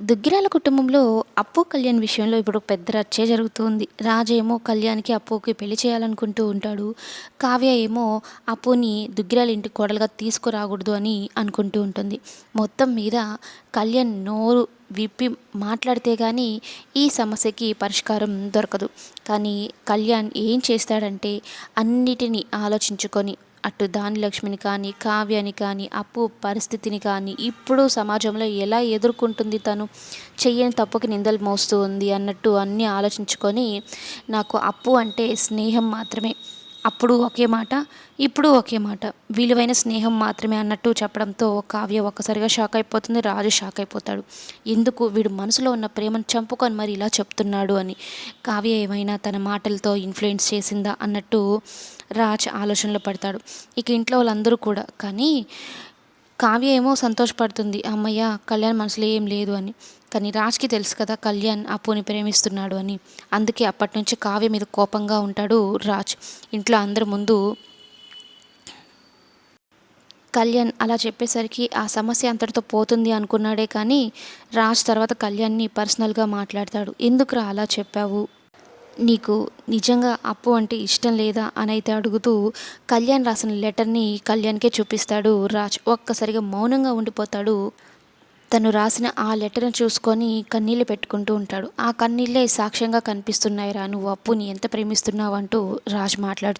దుగ్గిరాల కుటుంబంలో అప్పు కళ్యాణ్ విషయంలో ఇప్పుడు పెద్ద రచ్చే జరుగుతుంది. రాజేమో కళ్యాణ్కి అప్పుకి పెళ్ళి చేయాలనుకుంటూ ఉంటాడు. కావ్య ఏమో అప్పుని దుగ్గిరాల ఇంటి కోడలుగా తీసుకురాకూడదు అని అనుకుంటూ ఉంటుంది. మొత్తం మీద కళ్యాణ్ నోరు విప్పి మాట్లాడితే కానీ ఈ సమస్యకి పరిష్కారం దొరకదు. కానీ కళ్యాణ్ ఏం చేస్తాడంటే అన్నిటినీ ఆలోచించుకొని అటు దాని లక్ష్మిని కానీ కావ్యాని కానీ అప్పు పరిస్థితిని కానీ ఇప్పుడు సమాజంలో ఎలా ఎదుర్కొంటుంది తను? చెయ్యని తప్పుకి నిందలు మోస్తూ ఉంది అన్నట్టు అన్నీ ఆలోచించుకొని నాకు అప్పు అంటే స్నేహం మాత్రమే. అప్పుడు ఒకే మాట ఇప్పుడు ఒకే మాట. విలువైన స్నేహం మాత్రమే అన్నట్టు చెప్పడంతో కావ్య ఒక్కసారిగా షాక్ అయిపోతుంది రాజు షాక్ అయిపోతాడు. ఎందుకు? వీడు మనసులో ఉన్న ప్రేమను చంపుకొని మరి ఇలా చెప్తున్నాడు అని. కావ్య ఏమైనా తన మాటలతో ఇన్ఫ్లుయెన్స్ చేసిందా అన్నట్టు రాజ్ ఆలోచనలో పడతాడు. ఇక ఇంట్లో వాళ్ళందరూ కూడా కానీ కావ్య ఏమో సంతోషపడుతుంది. అమ్మయ్య కళ్యాణ్ మనసులో ఏం లేదు అని. కానీ రాజ్కి తెలుసు కదా కళ్యాణ్ అప్పుని ప్రేమిస్తున్నాడు అని. అందుకే అప్పటి నుంచి కావ్య మీద కోపంగా ఉంటాడు రాజ్. ఇంట్లో అందరి ముందు కళ్యాణ్ అలా చెప్పేసరికి ఆ సమస్య అంతటితో పోతుంది అనుకున్నాడే కానీ రాజ్ తర్వాత కళ్యాణ్ని పర్సనల్గా మాట్లాడతాడు. ఎందుకురా అలా చెప్పావు? నీకు నిజంగా అప్పు అంటే ఇష్టం లేదా అని అయితే అడుగుతూ కళ్యాణ్ రాసిన లెటర్ని కళ్యాణ్కే చూపిస్తాడు రాజ్. ఒక్కసారిగా మౌనంగా ఉండిపోతాడు. తను రాసిన ఆ లెటర్ని చూసుకొని కన్నీళ్ళు పెట్టుకుంటూ ఉంటాడు. ఆ కన్నీళ్ళే సాక్ష్యంగా కనిపిస్తున్నాయిరా. నువ్వు అప్పుని ఎంత ప్రేమిస్తున్నావు అంటూ రాజ్ మాట్లాడు